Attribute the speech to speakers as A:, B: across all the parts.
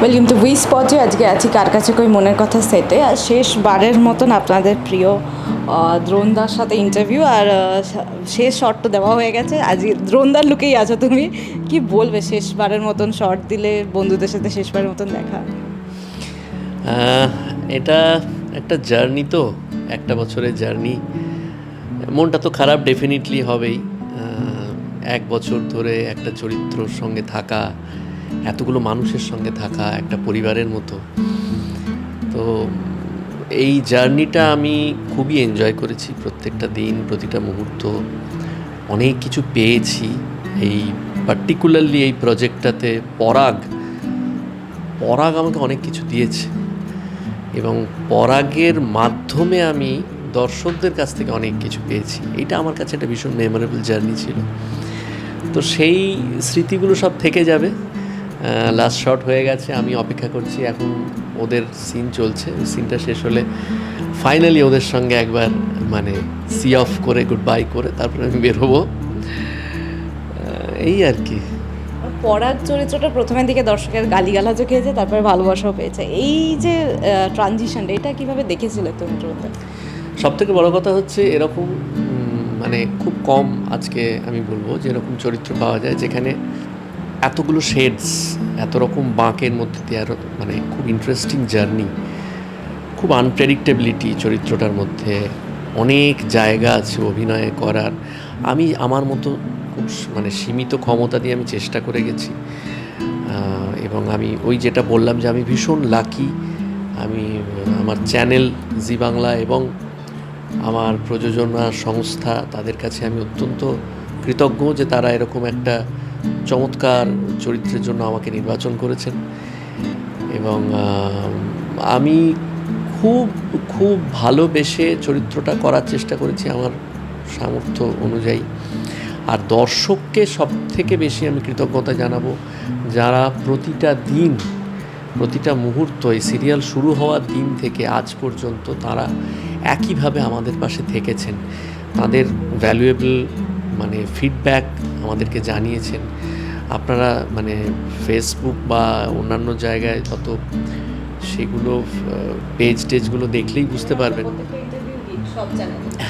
A: Welcome to we স্পটে আজকে আছি কার কাছে কই মনের কথা সেটে। আর শেষবারের মতন আপনাদের প্রিয় আহ, দ্রোণদার সাথে ইন্টারভিউ আর শেষ শর্ট তো দেওয়া হয়ে গেছে। আজকে দ্রোণদার লুকেই আছো তুমি। কি বলবে শেষবারের মতন শর্ট দিলে বন্ধুদের সাথে শেষবারের মতন দেখা?
B: এটা একটা জার্নি তো একটা বছরের জার্নি মনটা তো খারাপ ডেফিনেটলি হবেই। এক বছর ধরে একটা চরিত্রর সঙ্গে থাকা এতগুলো মানুষের সঙ্গে থাকা একটা পরিবারের মতো। তো এই জার্নিটা আমি খুবই এনজয় করেছি প্রত্যেকটা দিন, প্রতিটা মুহূর্ত। অনেক কিছু পেয়েছি। এই পার্টিকুলারলি এই প্রজেক্টটাতে পরাগ পরাগ আমাকে অনেক কিছু দিয়েছে। এবং পরাগের মাধ্যমে আমি দর্শকদের কাছ থেকে অনেক কিছু পেয়েছি। এটা আমার কাছে একটা ভীষণ মেমোরেবল জার্নি ছিল। তো সেই স্মৃতিগুলো সব থেকে যাবে। লাস্ট শট হয়ে গেছে আমি অপেক্ষা করছি এখন ওদের সিন চলছে। সিনটা শেষ হলে ফাইনালি ওদের সঙ্গে একবার মানে সি অফ করে গুড বাই করে তারপরে আমি বেরোবো। এই আর কি।
A: পরাগ চরিত্রটা প্রথমের দিকে দর্শকের গালিগালাজও খেয়েছে তারপরে ভালোবাসাও পেয়েছে। এই যে ট্রানজিশনটা এটা কীভাবে দেখেছিলে তুমি
B: সব থেকে বড় কথা হচ্ছে এরকম মানে খুব কম আজকে আমি বলব যে এরকম চরিত্র পাওয়া যায় যেখানে এতগুলো শেডস এত রকম বাঁকের মধ্যে দিয়ে আরও মানে খুব ইন্টারেস্টিং জার্নি খুব আনপ্রেডিক্টেবিলিটি চরিত্রটার মধ্যে, অনেক জায়গা আছে অভিনয় করার। আমি, আমার মতো খুব মানে সীমিত ক্ষমতা দিয়ে আমি চেষ্টা করে গেছি। এবং আমি ওই যেটা বললাম যে আমি ভীষণ লাকি আমি, আমার চ্যানেল জি বাংলা এবং আমার প্রযোজনা সংস্থা, তাদের কাছে আমি অত্যন্ত কৃতজ্ঞ যে তারা এরকম একটা চমৎকার চরিত্রের জন্য আমাকে নির্বাচন করেছেন। এবং আমি খুব খুব ভালোবেসে চরিত্রটা করার চেষ্টা করেছি আমার সামর্থ্য অনুযায়ী। আর দর্শককে সব থেকে বেশি আমি কৃতজ্ঞতা জানাব, যারা প্রতিটা দিন, প্রতিটা মুহূর্ত, এই সিরিয়াল শুরু হওয়ার দিন থেকে আজ পর্যন্ত তারা একইভাবে আমাদের পাশে থেকেছেন। তাদের ভ্যালুয়েবল মানে ফিডব্যাক আমাদেরকে জানিয়েছেন। আপনারা মানে ফেসবুক বা অন্যান্য জায়গায় যত সেগুলো পেজ টেজগুলো দেখলেই বুঝতে পারবেন।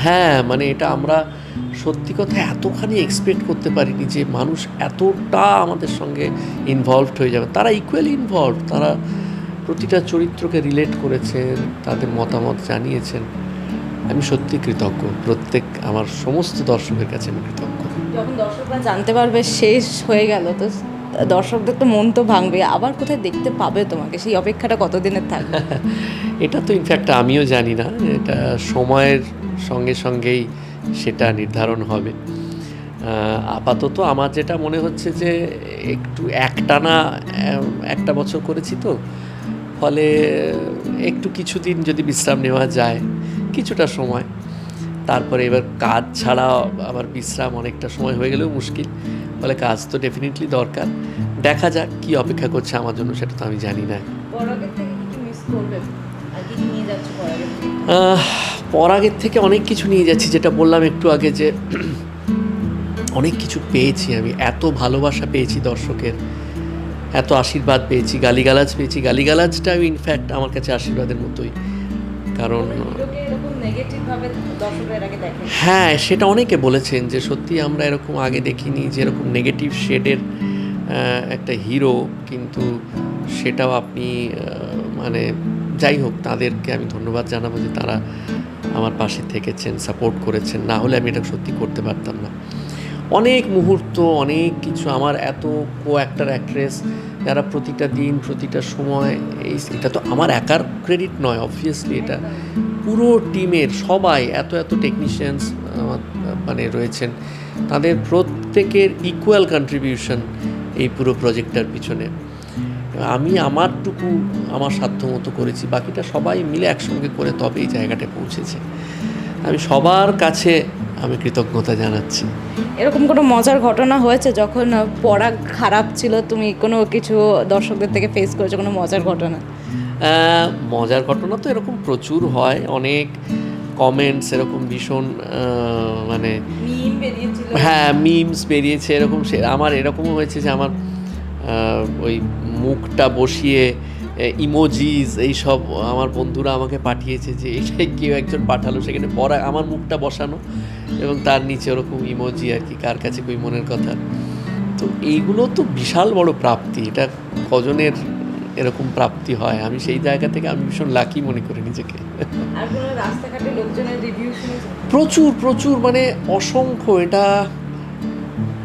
B: হ্যাঁ মানে এটা আমরা সত্যি কথা এতখানি এক্সপেক্ট করতে পারিনি যে মানুষ এতটা আমাদের সঙ্গে ইনভলভড হয়ে যাবে। তারা ইকুয়ালি ইনভলভ তারা প্রতিটা চরিত্রকে রিলেট করেছেন, তাদের মতামত জানিয়েছেন। আমি সত্যি কৃতজ্ঞ। প্রত্যেক আমার সমস্ত দর্শকের কাছে আমি কৃতজ্ঞ।
A: যখন দর্শকরা জানতে পারবে শেষ হয়ে গেল তো দর্শকদের তো মন তো ভাঙবে। আবার কোথায় দেখতে পাবে তোমাকে? সেই অপেক্ষাটা কতদিনের থাকবে?
B: এটা তো ইনফ্যাক্ট আমিও জানি না। এটা সময়ের সঙ্গে সঙ্গেই সেটা নির্ধারণ হবে। আপাতত আমার যেটা মনে হচ্ছে যে একটু একটানা একটা বছর করেছি তো ফলে একটু কিছুদিন যদি বিশ্রাম নেওয়া যায় কিছুটা সময়। তারপরে এবার কাজ ছাড়া আবার বিশ্রাম অনেকটা সময় হয়ে গেলেও মুশকিল। ফলে কাজ তো ডেফিনেটলি দরকার। দেখা যাক কি অপেক্ষা করছে আমার জন্য সেটা তো আমি জানি না।
A: পরাগের থেকে
B: অনেক কিছু নিয়ে যাচ্ছি যেটা বললাম একটু আগে যে অনেক কিছু পেয়েছি আমি এত ভালোবাসা পেয়েছি দর্শকের। এত আশীর্বাদ পেয়েছি গালিগালাজ পেয়েছি। গালিগালাজটা ইনফ্যাক্ট আমার কাছে আশীর্বাদের মতোই। কারণ
A: দেখে।
B: হ্যাঁ সেটা অনেকে বলেছেন যে সত্যি আমরা এরকম আগে দেখিনি যে এরকম নেগেটিভ শেডের একটা হিরো কিন্তু সেটাও আপনি মানে যাই হোক তাদেরকে আমি ধন্যবাদ জানাব যে তারা আমার পাশে থেকেছেন সাপোর্ট করেছেন। না হলে আমি এটা সত্যি করতে পারতাম না। অনেক মুহূর্ত, অনেক কিছু। আমার এত কো অ্যাক্টার অ্যাক্ট্রেস যারা প্রতিটা দিন, প্রতিটা সময় এই এটা তো আমার একার ক্রেডিট নয় অবভিয়াসলি এটা। পুরো টিমের সবাই এত এত টেকনিশিয়ানস মানে রয়েছেন। তাদের প্রত্যেকের ইকুয়াল কন্ট্রিবিউশন এই পুরো প্রজেক্টটার পিছনে। আমি আমারটুকু আমার সাধ্য মতো করেছি, বাকিটা সবাই মিলে একসঙ্গে করে তবে এই জায়গাটায় পৌঁছেছে। আমি সবার কাছে আমি কৃতজ্ঞতা জানাচ্ছি।
A: এরকম কোনো মজার ঘটনা হয়েছে যখন পরাগ খারাপ ছিল? তুমি কোনো কিছু দর্শকদের থেকে ফেস করেছ কোনো মজার ঘটনা?
B: মজার ঘটনা তো এরকম প্রচুর হয়। অনেক কমেন্টস এরকম ভীষণ মানে হ্যাঁ মিমস বেরিয়েছে এরকম সে আমার এরকমও হয়েছে যে আমার ওই মুখটা বসিয়ে ইমোজিজ এইসব আমার বন্ধুরা আমাকে পাঠিয়েছে যে এটাই কেউ একজন পাঠালো সেখানে। পড়া আমার মুখটা বসানো এবং তার নিচে ওরকম ইমোজি আর কি কার কাছে কই মনের কথা। তো এইগুলো তো বিশাল বড় প্রাপ্তি। এটা কজনের এরকম প্রাপ্তি হয়? আমি সেই জায়গা থেকে আমি ভীষণ লাকি মনে করি নিজেকে। প্রচুর প্রচুর মানে অসংখ্য। এটা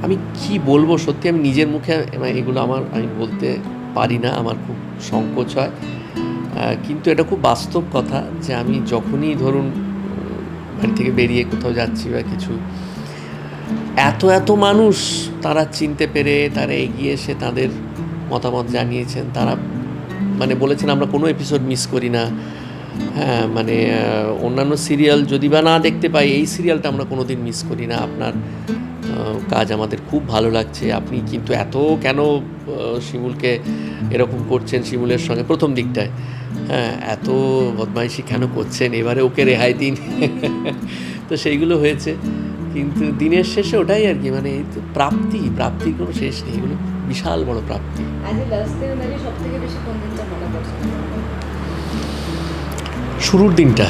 B: আমি কি বলব? সত্যি আমি নিজের মুখে মানে এগুলো আমার আমি বলতে পারি না, আমার খুব সংকোচ হয়। কিন্তু এটা খুব বাস্তব কথা যে আমি যখনই ধরুন বাড়ি থেকে বেরিয়ে কোথাও যাচ্ছি বা কিছু, এত এত মানুষ তারা চিনতে পেরে, তারা এগিয়ে এসে তাদের মতামত জানিয়েছেন, তারা মানে বলেছেন, আমরা কোনো এপিসোড মিস করি না। হ্যাঁ মানে অন্যান্য সিরিয়াল যদি বা না দেখতে পাই, এই সিরিয়ালটা আমরা কোনো দিন মিস করি না। আপনার কাজ আমাদের খুব ভালো লাগছে। আপনি কিন্তু এত কেন শিমুলকে এরকম করছেন শিমুলের সঙ্গে প্রথম দিকটায়? হ্যাঁ এত বদমাইশি কেন করছেন? এবারে ওকে রেহাই দিন। তো সেইগুলো হয়েছে। কিন্তু দিনের শেষে ওটাই আর কি মানে প্রাপ্তি প্রাপ্তির কোনো শেষ নেই। এগুলো বিশাল বড় প্রাপ্তি। শুরুর দিনটা।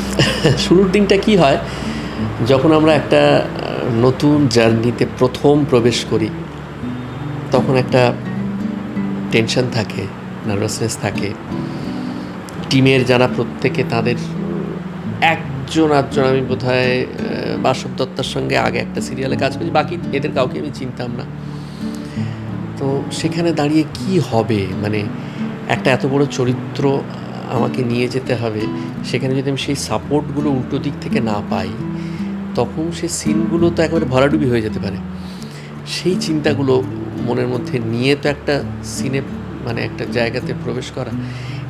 B: শুরুর দিনটা কি হয়? যখন আমরা একটা নতুন জার্নিতে প্রথম প্রবেশ করি, তখন একটা টেনশন থাকে নার্ভাসনেস থাকে। টিমের যারা প্রত্যেকে তাদের একজন আধজন আমি বোধ হয় বাসব দত্তার সঙ্গে আগে একটা সিরিয়ালে কাজ করেছি, বাকি এদের কাউকে আমি চিনতাম না। তো সেখানে দাঁড়িয়ে কি হবে? মানে একটা এত বড় চরিত্র আমাকে নিয়ে যেতে হবে, সেখানে যদি আমি সেই সাপোর্টগুলো উল্টো দিক থেকে না পাই তখন সে সিনগুলো তো একেবারে ভরাডুবি হয়ে যেতে পারে। সেই চিন্তাগুলো মনের মধ্যে নিয়ে তো একটা সিনে মানে একটা জায়গাতে প্রবেশ করা।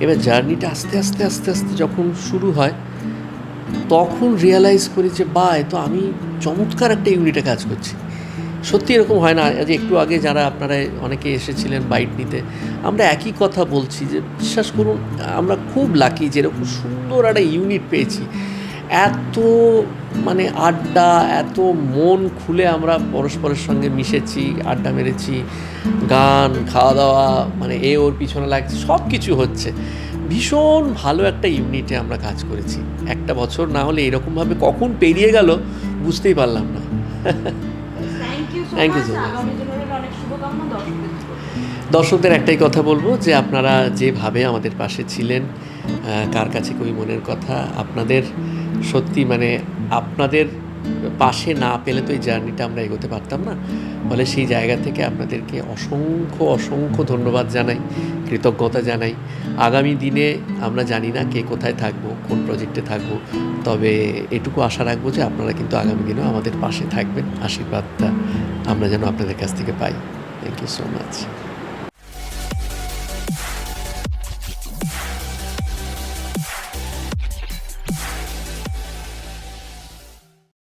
B: এবার জার্নিটা আস্তে আস্তে আস্তে আস্তে যখন শুরু হয়, তখন রিয়েলাইজ করি যে, বা তো আমি চমৎকার একটা ইউনিটে কাজ করছি। সত্যি এরকম হয় না যে একটু আগে যারা আপনারা অনেকে এসেছিলেন বাইট নিতে, আমরা একই কথা বলছি যে, বিশ্বাস করুন, আমরা খুব লাকি যে, এরকম সুন্দর একটা ইউনিট পেয়েছি। এত মানে আড্ডা এত মন খুলে আমরা পরস্পরের সঙ্গে মিশেছি আড্ডা মেরেছি গান খাওয়া দাওয়া মানে এ ওর পিছনে লাগছে সব কিছু হচ্ছে। ভীষণ ভালো একটা ইউনিটে আমরা কাজ করেছি। একটা বছর না হলে এরকমভাবে কখন পেরিয়ে গেল বুঝতেই পারলাম না।
A: থ্যাংক ইউ সো মাচ দর্শকদের
B: একটাই কথা বলব যে আপনারা যেভাবে আমাদের পাশে ছিলেন কার কাছে কই মনের কথা আপনাদের সত্যি মানে আপনাদের পাশে না পেলে তো এই জার্নিটা আমরা এগোতে পারতাম না। ফলে সেই জায়গা থেকে আপনাদেরকে অসংখ্য অসংখ্য ধন্যবাদ জানাই, কৃতজ্ঞতা জানাই। আগামী দিনে আমরা জানি না কে কোথায় থাকব, কোন প্রজেক্টে থাকব। তবে এটুকু আশা রাখব যে আপনারা কিন্তু আগামী দিনেও আমাদের পাশে থাকবেন। আশীর্বাদটা আমরা যেন আপনাদের কাছ থেকে পাই। Thank you so much